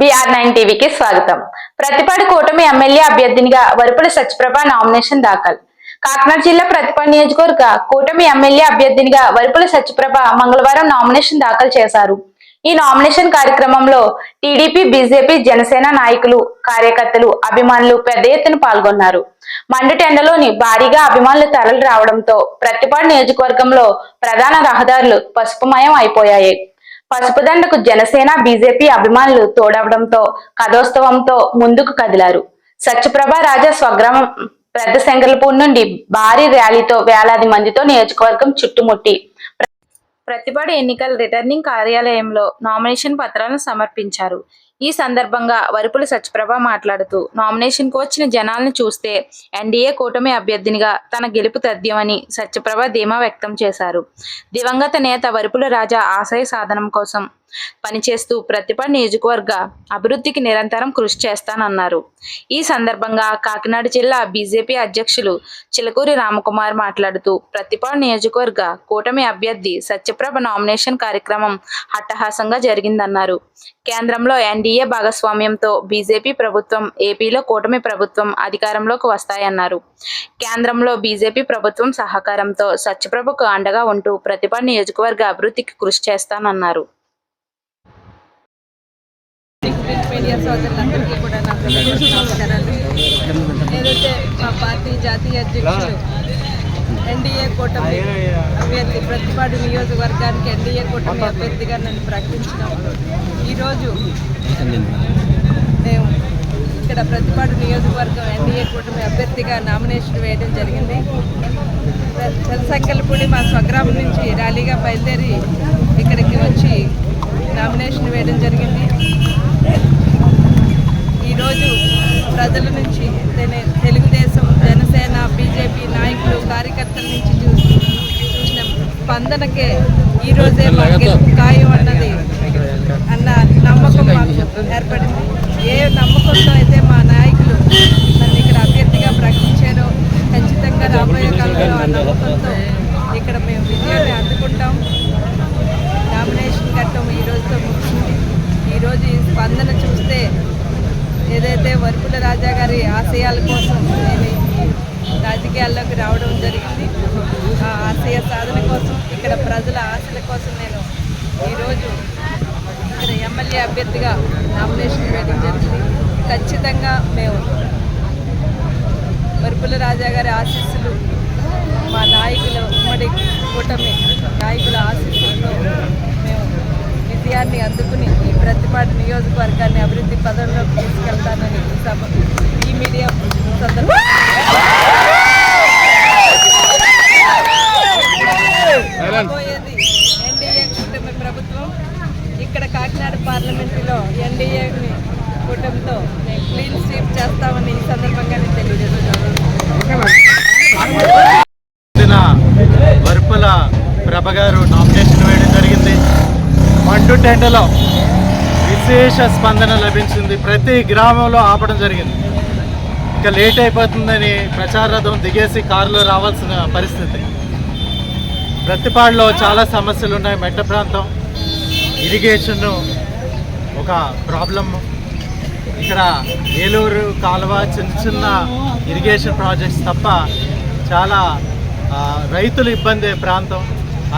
BR nine టీవీకి స్వాగతం. ప్రతిపాడు కూటమి ఎమ్మెల్యే అభ్యర్థినిగా వరుపుల సత్యప్రభ నామినేషన్ దాఖలు. కాకినాడ జిల్లా ప్రతిపాడు నియోజకవర్గ కూటమి ఎమ్మెల్యే అభ్యర్థినిగా వరుపుల సత్యప్రభ మంగళవారం నామినేషన్ దాఖలు చేశారు. ఈ నామినేషన్ కార్యక్రమంలో టీడీపీ బీజేపీ జనసేన నాయకులు కార్యకర్తలు అభిమానులు పెద్ద ఎత్తున పాల్గొన్నారు. మండుటెండలోని భారీగా అభిమానులు తరలి రావడంతో ప్రతిపాడు నియోజకవర్గంలో ప్రధాన రహదారులు పసుపుమయం అయిపోయాయి. పసుపుదండకు జనసేన బీజేపీ అభిమానులు తోడవడంతో కథోత్సవంతో ముందుకు కదిలారు. సత్యప్రభ రాజా స్వగ్రామం పెద్ద శంకర్లపూర్ నుండి భారీ ర్యాలీతో వేలాది మందితో నియోజకవర్గం చుట్టుముట్టి. ప్ర- ప్రతిపాడు ఎన్నికల రిటర్నింగ్ కార్యాలయంలో నామినేషన్ పత్రాలను సమర్పించారు. ఈ సందర్భంగా వరుపుల సత్యప్రభ మాట్లాడుతూ నామినేషన్కు వచ్చిన జనాలను చూస్తే ఎన్డీఏ కూటమి అభ్యర్థినిగా తన గెలుపు తథ్యమని సత్యప్రభ ధీమా వ్యక్తం చేశారు. దివంగత నేత వరుపుల రాజా ఆశయ సాధనం కోసం పనిచేస్తూ ప్రతిభ నియోజకవర్గ అభివృద్ధికి నిరంతరం కృషి చేస్తానన్నారు. ఈ సందర్భంగా కాకినాడ జిల్లా బీజేపీ అధ్యక్షులు చిలకూరి రామకుమార్ మాట్లాడుతూ ప్రతిభ నియోజకవర్గ కూటమి అభ్యర్థి సత్యప్రభ నామినేషన్ కార్యక్రమం హట్టహాసంగా జరిగిందన్నారు. కేంద్రంలో ఎన్డీఏ భాగస్వామ్యంతో బీజేపీ ప్రభుత్వం ఏపీలో కూటమి ప్రభుత్వం అధికారంలోకి వస్తాయన్నారు. కేంద్రంలో బీజేపీ ప్రభుత్వం సహకారంతో సత్యప్రభకు అండగా ఉంటూ ప్రతిభ నియోజకవర్గ అభివృద్ధికి కృషి చేస్తానన్నారు. మీడియా సోదరులందరికీ కూడా నా హృదయపూర్వక నమస్కారాలు ఏదైతే మా పార్టీ జాతీయ అధ్యక్షులు ఎన్డీఏ కూటమి అభ్యర్థి ప్రతిపాడు నియోజకవర్గానికి ఎన్డీఏ కూటమి అభ్యర్థిగా నన్ను ప్రకటించినప్పుడు ఈరోజు మేము ఇక్కడ ప్రతిపాడు నియోజకవర్గం ఎన్డీఏ కూటమి అభ్యర్థిగా నామినేషన్ వేయడం జరిగింది. చంద్రశంకల్పూడి మా స్వగ్రామం నుంచి ర్యాలీగా బయలుదేరి ఇక్కడికి వచ్చి నామినేషన్ వేయడం జరిగింది. ఈరోజు ప్రజల నుంచి తెలుగుదేశం జనసేన బీజేపీ నాయకులు కార్యకర్తల నుంచి చూసి చూసిన స్పందనకే ఈరోజే మా గెలుపు ఖాయం అన్న నమ్మకం మాకు ఏర్పడింది ఏ నమ్మకంతో అయితే మా నాయకులు నన్ను ఇక్కడ అభ్యర్థిగా ప్రకటించారో ఖచ్చితంగా రాబోయే కాలంలో ఆ నమ్మకంతో ఇక్కడ మేము విజయాన్ని అందుకుంటాం నామినేషన్ ఘట్టం ఈ రోజుతో ముగిసింది ఈరోజు ఈ స్పందన చూస్తే ఏదైతే వరుపుల రాజా గారి ఆశయాల కోసం నేను రాజకీయాల్లోకి రావడం జరిగింది ఆ ఆశయ సాధన కోసం ఇక్కడ ప్రజల ఆశల కోసం నేను ఈరోజు ఇక్కడ ఎమ్మెల్యే అభ్యర్థిగా నామినేషన్ వేయడం జరిగింది. ఖచ్చితంగా మేము వరుపుల రాజా గారి ఆశీస్సులు మా నాయకుల ఉమ్మడి కూటమి నాయకుల ఆశీస్సులతో విజయాన్ని అందుకుని ఈ ప్రతిపాటి నియోజకవర్గాన్ని అభివృద్ధి పదంలోకి తీసుకెళ్తానని ఈ సభ ఈ మీడియా సందర్భంగా రాబోయేది ఎన్డీఏ కూటమి ప్రభుత్వం. ఇక్కడ కాకినాడ పార్లమెంటులో ఎన్డీఏ కూటమితో క్లీన్ స్వీప్ చేస్తామని ఈ సందర్భంగా నేను తెలియజేస్తున్నాను. చెందిన వరుపుల ప్రభ నామినేషన్ మండు టెండలో విశేష స్పందన లభించింది. ప్రతి గ్రామంలో ఆపడం జరిగింది. ఇక లేట్ అయిపోతుందని ప్రచార రథం దిగేసి కారులో రావాల్సిన పరిస్థితి. ప్రతిపాడులో చాలా సమస్యలు ఉన్నాయి మెట్ట ప్రాంతం ఇరిగేషన్ ఒక ప్రాబ్లం. ఇక్కడ ఏలూరు కాలువ చిన్న చిన్న ఇరిగేషన్ ప్రాజెక్ట్స్ తప్ప చాలా రైతులు ఇబ్బంది ప్రాంతం.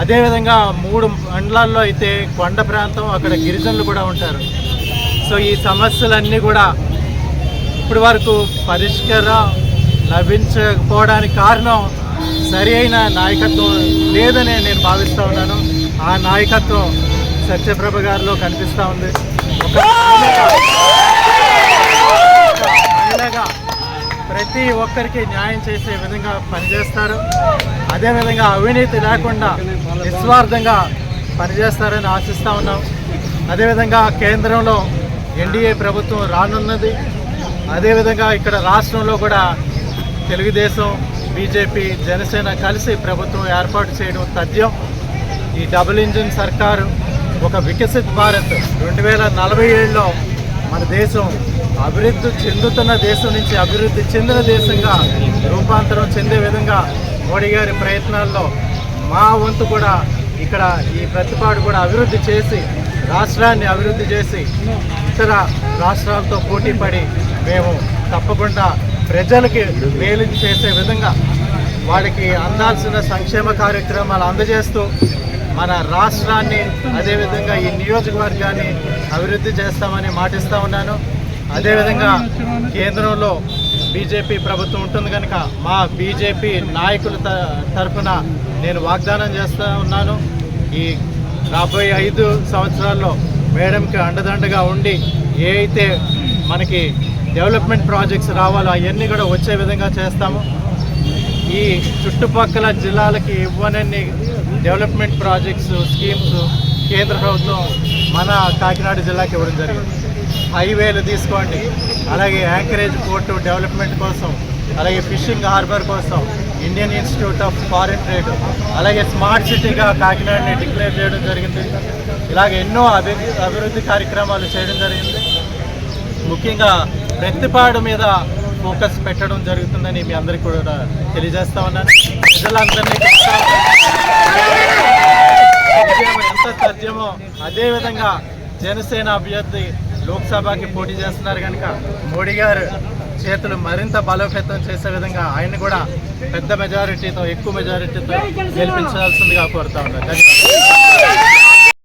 అదేవిధంగా మూడు మండలాల్లో అయితే కొండ ప్రాంతం అక్కడ గిరిజనులు కూడా ఉంటారు. సో ఈ సమస్యలన్నీ కూడా ఇప్పటి వరకు పరిష్కారం లభించకపోవడానికి కారణం సరి అయిన నాయకత్వం లేదని నేను భావిస్తూ ఉన్నాను. ఆ నాయకత్వం సత్యప్రభ గారిలో కనిపిస్తూ ఉంది. ఒక ప్రతి ఒక్కరికి న్యాయం చేసే విధంగా పనిచేస్తారు. అదేవిధంగా అవినీతి లేకుండా నిస్వార్థంగా పనిచేస్తారని ఆశిస్తూ ఉన్నాం. అదేవిధంగా కేంద్రంలో ఎన్డీఏ ప్రభుత్వం రానున్నది. అదేవిధంగా ఇక్కడ రాష్ట్రంలో కూడా తెలుగుదేశం బీజేపీ జనసేన కలిసి ప్రభుత్వం ఏర్పాటు చేయడం తథ్యం. ఈ డబుల్ ఇంజిన్ సర్కారు ఒక వికసిత్ భారత్. రెండు వేల నలభై ఏడులో మన దేశం అభివృద్ధి చెందుతున్న దేశం నుంచి అభివృద్ధి చెందిన దేశంగా రూపాంతరం చెందే విధంగా మోడీ గారి ప్రయత్నాల్లో మా వంతు కూడా ఇక్కడ ఈ ప్రతిపాడు కూడా అభివృద్ధి చేసి రాష్ట్రాన్ని అభివృద్ధి చేసి ఇతర రాష్ట్రాలతో పోటీ పడి మేము తప్పకుండా ప్రజలకి మేలు చేసే విధంగా వాడికి అందాల్సిన సంక్షేమ కార్యక్రమాలు అందజేస్తూ మన రాష్ట్రాన్ని అదేవిధంగా ఈ నియోజకవర్గాన్ని అభివృద్ధి చేస్తామని మాటిస్తూ ఉన్నాను. అదేవిధంగా కేంద్రంలో బీజేపీ ప్రభుత్వం ఉంటుంది కనుక మా బీజేపీ నాయకుల త- తరఫున నేను వాగ్దానం చేస్తూ ఉన్నాను. ఈ రాబోయే ఐదు సంవత్సరాల్లో మేడంకి అండదండగా ఉండి ఏ అయితే మనకి డెవలప్మెంట్ ప్రాజెక్ట్స్ రావాలో అవన్నీ కూడా వచ్చే విధంగా చేస్తాము. ఈ చుట్టుపక్కల జిల్లాలకి ఇవ్వనన్ని డెవలప్మెంట్ ప్రాజెక్ట్స్ స్కీమ్స్ కేంద్ర ప్రభుత్వం మన కాకినాడ జిల్లాకి ఇవ్వడం జరిగింది. హైవేలు తీసుకోండి. అలాగే యాంకరేజ్ పోర్టు డెవలప్మెంట్ కోసం అలాగే ఫిషింగ్ హార్బర్ కోసం Indian institute of foreign trade అలాగే స్మార్ట్ సిటీగా కాకినాడని డిక్లేర్ చేయడం జరిగింది. ఇలాగ ఎన్నో అభివృద్ధి అభివృద్ధి కార్యక్రమాలు చేయడం జరిగింది. ముఖ్యంగా ప్రతిపాడు మీద ఫోకస్ పెట్టడం జరుగుతుందని మీ అందరికీ కూడా తెలియజేస్తా ఉన్నాను. ప్రజలందరినీ ఎంత సాధ్యమో అదేవిధంగా జనసేన అభ్యర్థి లోక్సభకి పోటీ చేస్తున్నారు కనుక మోడీ గారు చేతులు మరింత బలోపేతం చేసే విధంగా ఆయన కూడా పెద్ద మెజారిటీతో ఎక్కువ మెజారిటీతో గెలిపించాల్సిందిగా కోరుతా ఉన్నారు ధన్యవాదాలు.